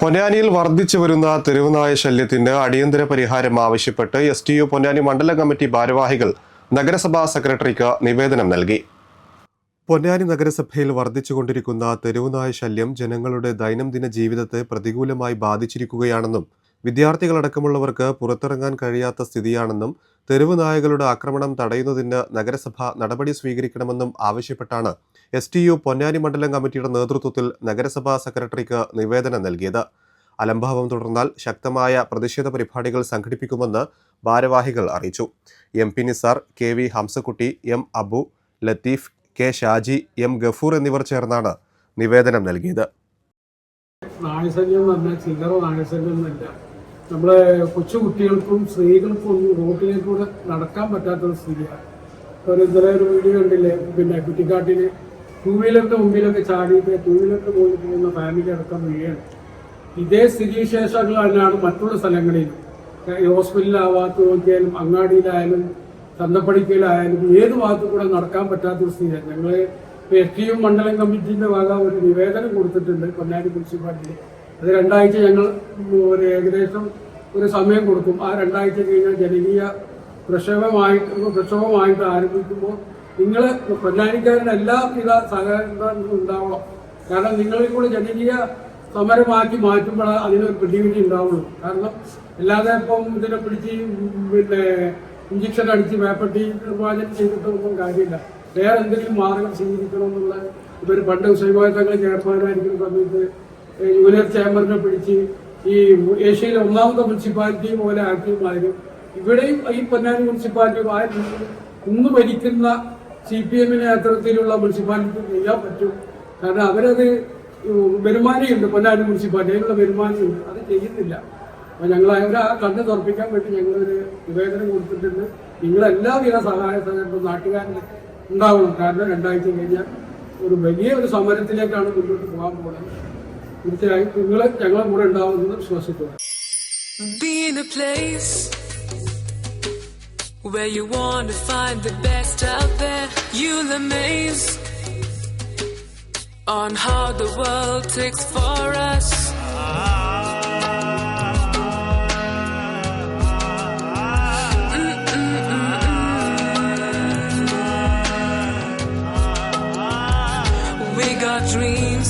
പൊന്നാനിയിൽ വർദ്ധിച്ചു വരുന്ന തെരുവുനായ ശല്യത്തിന് അടിയന്തര പരിഹാരം ആവശ്യപ്പെട്ട് എസ് ടി യു പൊന്നാനി മണ്ഡല കമ്മിറ്റി ഭാരവാഹികൾ നഗരസഭാ സെക്രട്ടറിക്ക് നിവേദനം നൽകി. പൊന്നാനി നഗരസഭയിൽ വർദ്ധിച്ചുകൊണ്ടിരിക്കുന്ന തെരുവുനായ ശല്യം ജനങ്ങളുടെ ദൈനംദിന ജീവിതത്തെ പ്രതികൂലമായി ബാധിച്ചിരിക്കുകയാണെന്നും വിദ്യാർത്ഥികളടക്കമുള്ളവർക്ക് പുറത്തിറങ്ങാൻ കഴിയാത്ത സ്ഥിതിയാണെന്നും തെരുവ് നായകളുടെ ആക്രമണം തടയുന്നതിന് നഗരസഭ നടപടി സ്വീകരിക്കണമെന്നും ആവശ്യപ്പെട്ടാണ് എസ് ടി യു പൊന്നാനി മണ്ഡലം കമ്മിറ്റിയുടെ നേതൃത്വത്തിൽ നഗരസഭാ സെക്രട്ടറിക്ക് നിവേദനം നൽകിയത്. അലംഭാവം തുടർന്നാൽ ശക്തമായ പ്രതിഷേധ പരിപാടികൾ സംഘടിപ്പിക്കുമെന്ന് ഭാരവാഹികൾ അറിയിച്ചു. M P Nisar K V Hamsakutty M Abu Latheef K Shaji M Gafoor എന്നിവർ ചേർന്നാണ് നിവേദനം നൽകിയത്. നായശല്യം എന്ന് ചില്ലറ നായശല്യം എന്നല്ല നമ്മളെ കൊച്ചു കുട്ടികൾക്കും സ്ത്രീകൾക്കും ഒന്നും റോട്ടിലേക്കൂടെ നടക്കാൻ പറ്റാത്തൊരു സ്ഥിതിയാണ്. ഒരു ഇന്നലെ ഒരു വീഡിയോ കണ്ടില്ലേ? പിന്നെ കുറ്റിക്കാട്ടിൽ ടൂ വീലറിന്റെ മുമ്പിലൊക്കെ ചാടിയിട്ട് ടൂ വീലറിന്റെ മുകളിൽ പോകുന്ന ഫാമിലി അടക്കം വീഴാണ് ഇതേ സ്ഥിതിവിശേഷങ്ങൾ തന്നെയാണ് മറ്റുള്ള സ്ഥലങ്ങളിലും. നോക്കിയാലും അങ്ങാടിയിലായാലും ചന്തപ്പടിക്കലായാലും ഏത് ഭാഗത്തു കൂടെ നടക്കാൻ പറ്റാത്തൊരു സ്ഥിതിയാണ്. ഞങ്ങൾ എസ് ടി യു മണ്ഡലം കമ്മിറ്റിന്റെ ഭാഗം ഒരു നിവേദനം കൊടുത്തിട്ടുണ്ട്. പൊന്നാനി മുനിസിപ്പാലിറ്റി അത് രണ്ടാഴ്ച ഞങ്ങൾ ഒരു ഏകദേശം ഒരു സമയം കൊടുക്കും. ആ രണ്ടാഴ്ച കഴിഞ്ഞാൽ ജനകീയ പ്രക്ഷോഭമായിട്ട് പ്രക്ഷോഭമായിട്ട് ആരംഭിക്കുമ്പോൾ നിങ്ങൾ പൊന്നാനിക്കാരുടെ എല്ലാവിധ സഹകരണങ്ങളും ഉണ്ടാവണം കാരണം നിങ്ങളിൽ കൂടെ ജനകീയ സമരമാക്കി മാറ്റുമ്പോൾ അതിനൊരു പ്രതിവിധി ഉണ്ടാവുള്ളൂ. കാരണം അല്ലാതെ ഇപ്പം ഇതിനെ പിടിച്ച് പിന്നെ ഇഞ്ചക്ഷൻ അടിച്ച് വേപ്പട്ടി നിർമ്മാർജനം ചെയ്തിട്ടൊന്നും കാര്യമില്ല. വേറെ എന്തെങ്കിലും മാർഗം സ്വീകരിക്കണമെന്നുള്ള ഇവർ പണ്ട് സ്വയംഭവത്തങ്ങൾ ചേർപ്പാനായിരിക്കുന്ന സമയത്ത് യൂണിയർ ചേംബറിനെ പിടിച്ച് ഈ ഏഷ്യയിലെ ഒന്നാമത്തെ മുനിസിപ്പാലിറ്റി പോലെ ആക്കിയമാരും ഇവിടെയും ഈ പൊന്നാനി മുനിസിപ്പാലിറ്റി ആ ഇന്ന് ഭരിക്കുന്ന സി പി എമ്മിന് അത്തരത്തിലുള്ള മുനിസിപ്പാലിറ്റി ചെയ്യാൻ പറ്റും. കാരണം അവരത് വരുമാനമുണ്ട് പൊന്നാനി മുനിസിപ്പാലിറ്റി അതിനുള്ള വരുമാനമുണ്ട് അത് ചെയ്യുന്നില്ല. അപ്പൊ ഞങ്ങൾ അവരെ ആ കണ്ണ് തുറപ്പിക്കാൻ വേണ്ടി ഞങ്ങളൊരു നിവേദനം കൊടുത്തിട്ടുണ്ട്. നിങ്ങളെല്ലാവിധ സഹായ സഹകരണം നാട്ടുകാരിൽ ഉണ്ടാവണം. കാരണം രണ്ടാഴ്ച കഴിഞ്ഞാൽ ഒരു വലിയ ഒരു സമരത്തിലേക്കാണ് മുന്നോട്ട് പോകാൻ പോകുന്നത്. തീർച്ചയായും നിങ്ങൾ ഞങ്ങളെ കൂടെ ഉണ്ടാവുമെന്ന് വിശ്വസിക്കുന്നു Be in a place where you want to find the best out there. You'll amaze on how the world takes for us. We got dreams,